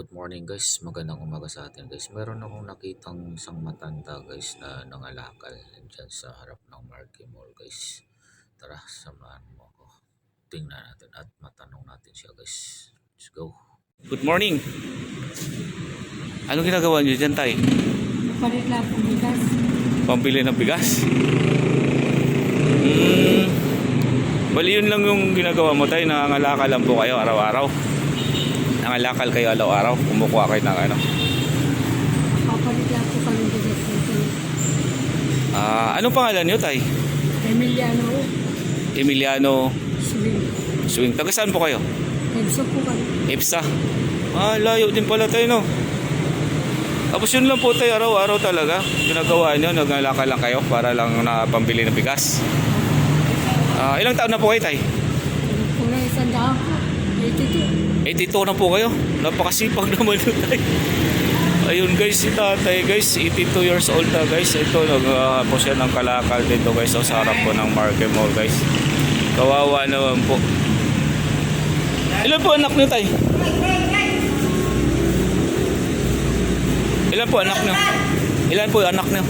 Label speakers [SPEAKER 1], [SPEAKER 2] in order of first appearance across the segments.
[SPEAKER 1] Good morning guys, magandang umaga sa atin guys. Meron akong nakitang isang matanda guys na nangalakal dyan sa harap ng Marquee Mall guys. Tara, samahan mo ako. Tingnan natin at matanong natin siya guys. Let's go.
[SPEAKER 2] Good morning. Anong ginagawa niyo dyan, Tay?
[SPEAKER 3] Palit lang po bigas.
[SPEAKER 2] Pambili ng bigas? Hmm. Bali yun lang yung ginagawa mo, Tay. Nangangalakal lang po kayo araw-araw. Nangalakal kayo araw-araw. Kumukuha kayo ng ano.
[SPEAKER 3] Papalit lang po kami bigas dito.
[SPEAKER 2] Ah, anong pangalan niyo, Tay?
[SPEAKER 3] Emiliano,
[SPEAKER 2] Emiliano
[SPEAKER 3] Swing.
[SPEAKER 2] Swing. Taga saan po kayo?
[SPEAKER 3] Nagso po kami.
[SPEAKER 2] EPSA. Ah, layo din pala tayo, no? Tapos yun lang po tayo araw-araw talaga. Ginagawa nyo, naglalakal lang kayo para lang na pambili ng bigas. Ah, ilang taon na po kayo, Tay?
[SPEAKER 3] Kung na isang daan po, 82.
[SPEAKER 2] 82 na po kayo. Napakasipag naman yun, Tay. Ayun guys, si tatay guys, 82 years old na guys. Ito, nag po siya ng kalakal dito guys oh, sa harap po ng Market Mall guys. Kawawa naman po. Ilan po anak niyo, Tay? Ilan po anak niyo? Ilan po anak niyo?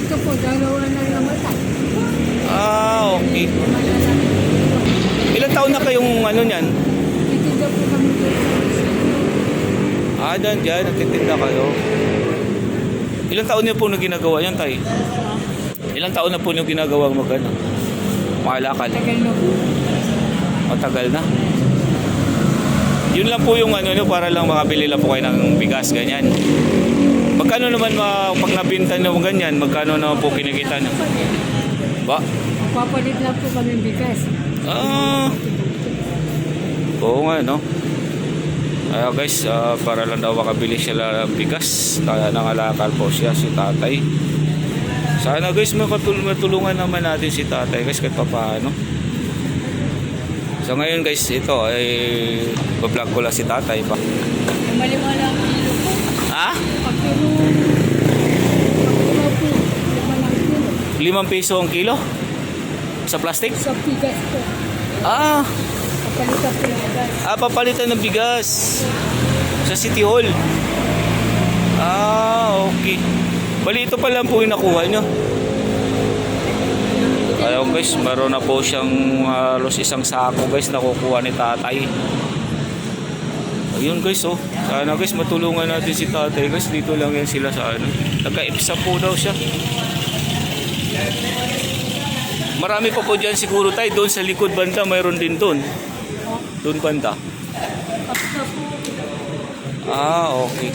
[SPEAKER 3] Ito po, dalawa na namatay.
[SPEAKER 2] Ah, okay. Ilan taon na kayong ano niyan?
[SPEAKER 3] Titinda po kami dito.
[SPEAKER 2] Ah, dyan, dyan, nagtitinda kayo. Ilang taon niyo po na ginagawa yan, Tay? Ilang taon na po niyo ginagawa mag ano? Makalakal.
[SPEAKER 3] Tagal na po.
[SPEAKER 2] Matagal na. Yun lang po yung ano nyo, para lang makabili lang po kayo ng bigas, ganyan. Magkano naman ma, pag nabinta nyo ganyan, magkano naman po kinikita nyo? Ba?
[SPEAKER 3] Papalit lang po kami bigas.
[SPEAKER 2] Ah, oo nga, no? Kaya guys, ah, para lang daw makabili siya ng bigas, kaya nangalakal po siya si tatay. Sana guys, makatul- matulungan naman natin si tatay guys kahit papaano. So ngayon guys, ito ay bablog ko lang si tatay pa.
[SPEAKER 3] Maliwala ang kilo po.
[SPEAKER 2] Ha?
[SPEAKER 3] Pag pero, pag pero po, lima lang kilo.
[SPEAKER 2] Limang piso ang kilo? Sa plastic?
[SPEAKER 3] Sa bigas po.
[SPEAKER 2] Ah,
[SPEAKER 3] Papalitan po ng bigas.
[SPEAKER 2] ah papalitan ng bigas. Sa City Hall. Ah, okay. Bali, ito pa lang po yung nakuha nyo. Ayun guys, meron na po siyang halos isang sako guys nakukuha ni tatay. Ayun guys oh. Sana guys matulungan natin si tatay guys. Dito lang yan sila sa ano. Nagka-ipsa po daw siya. Marami pa po dyan siguro tayo. Doon sa likod banda mayroon din doon. Doon banda. Ah, okay.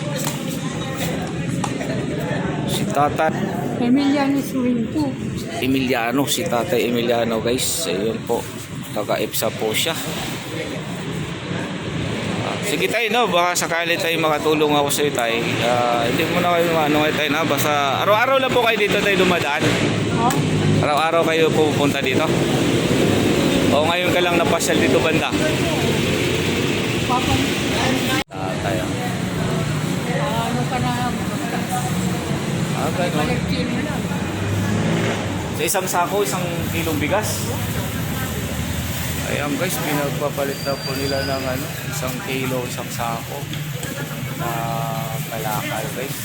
[SPEAKER 2] Si Tata
[SPEAKER 3] Emiliano Swing po.
[SPEAKER 2] Emiliano, si Tatay Emiliano guys. Ayun po. Taga-EPSA po siya. Ah, sige tayo no, baka sakali tayo makatulong ako sa iyo tayo. Ah, hindi mo na kayo ano tayo na. Basta araw-araw lang po kayo dito tayo dumadaan. Araw-araw kayo pupunta dito. O ngayon ka lang napasyal dito banda. Tatay. ah.
[SPEAKER 3] ano ka na,
[SPEAKER 2] Ah, ganun. Sa isang sako, isang kilong bigas. Ayan guys, pinagpapalit na po nila ng ano, isang kilo, isang sako na kalakal guys.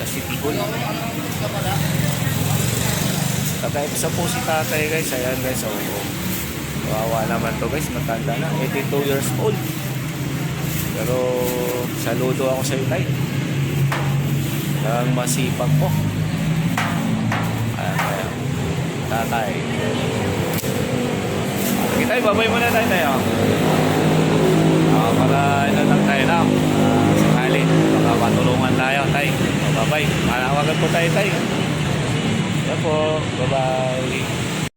[SPEAKER 2] Sa City Kagaya sa po si tatay guys. Ayan guys, oh, oh. Kawawa naman to guys, matanda na. 82 years old. Pero saludo ako sa iyo tay. Ang masipag po. Ayan, ayan. Tatay. Okay tayo, babay muna tayo tayo. Ah, para ano lang tayo na. Ah, sakali, baka matulungan tayo tayo. Babay. Manawagan po tayo tayo. Yan po. Bye-bye.